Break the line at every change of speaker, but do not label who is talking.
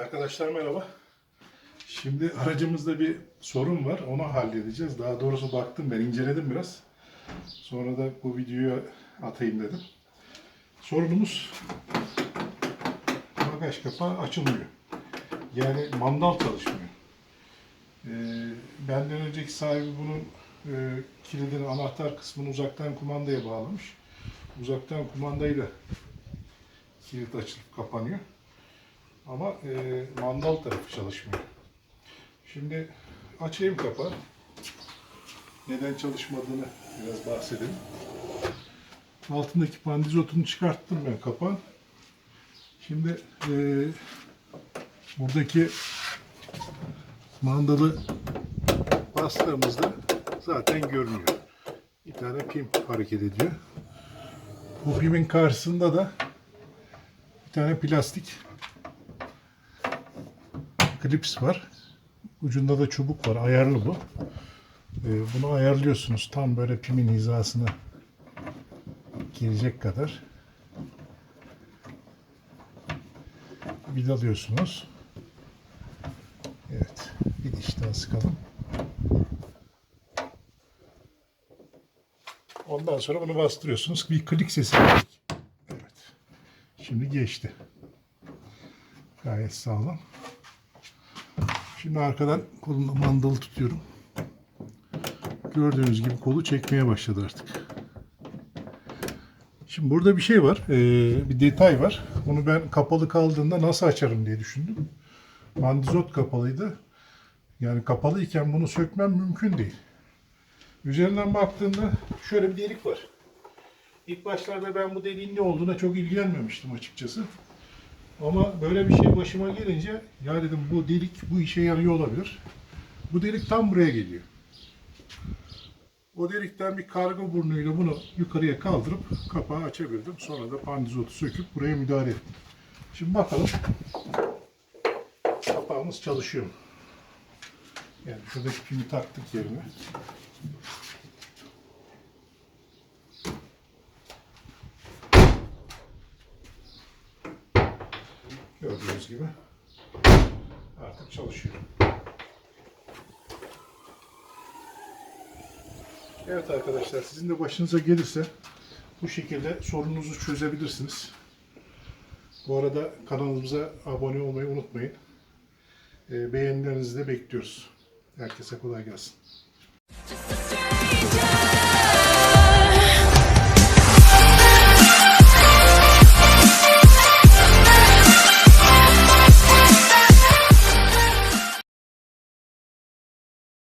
Arkadaşlar merhaba. Şimdi aracımızda bir sorun var. Onu halledeceğiz. Daha doğrusu baktım ben inceledim biraz. Sonra da bu videoyu atayım dedim. Sorunumuz bagaj kapağı açılmıyor. Yani mandal çalışmıyor. Ee, benden önceki sahibi bunun e, kilidini, anahtar kısmını uzaktan kumandaya bağlamış. Uzaktan kumandayla kilit açılıp kapanıyor. Ama e, mandal tarafı çalışmıyor. Şimdi açayım kapağı. Neden çalışmadığını biraz bahsedelim. Altındaki pandizotunu çıkarttım ben kapağın. Şimdi e, buradaki mandalı bastığımızda zaten görünüyor. Bir tane pim hareket ediyor. Bu pimin karşısında da bir tane plastik klips var. Ucunda da çubuk var. Ayarlı bu. Ee, bunu ayarlıyorsunuz. Tam böyle pimin hizasına girecek kadar. Vidalıyorsunuz. Evet. Bir diş daha sıkalım. Ondan sonra bunu bastırıyorsunuz. Bir klik sesi gelecek. Evet. Şimdi geçti. Gayet sağlam. Şimdi arkadan kolunda mandalı tutuyorum. Gördüğünüz gibi kolu çekmeye başladı artık. Şimdi burada bir şey var. ee, bir detay var. Bunu ben kapalı kaldığında nasıl açarım diye düşündüm. Mandizot kapalıydı. Yani kapalıyken bunu sökmem mümkün değil. Üzerinden baktığında şöyle bir delik var. İlk başlarda ben bu deliğin ne olduğuna çok ilgilenmemiştim açıkçası. Ama böyle bir şey başıma gelince ya dedim bu delik bu işe yarıyor olabilir. Bu delik tam buraya geliyor. O delikten bir kargo burnuyla bunu yukarıya kaldırıp kapağı açabildim. Sonra da pandizotu söküp buraya müdahale ettim. Şimdi bakalım kapağımız çalışıyor mu? Yani şuradaki pimi taktık yerine. Gördüğünüz gibi artık çalışıyor. Evet arkadaşlar sizin de başınıza gelirse bu şekilde sorununuzu çözebilirsiniz. Bu arada kanalımıza abone olmayı unutmayın. Ee, Beğenilerinizi de bekliyoruz. Herkese kolay gelsin.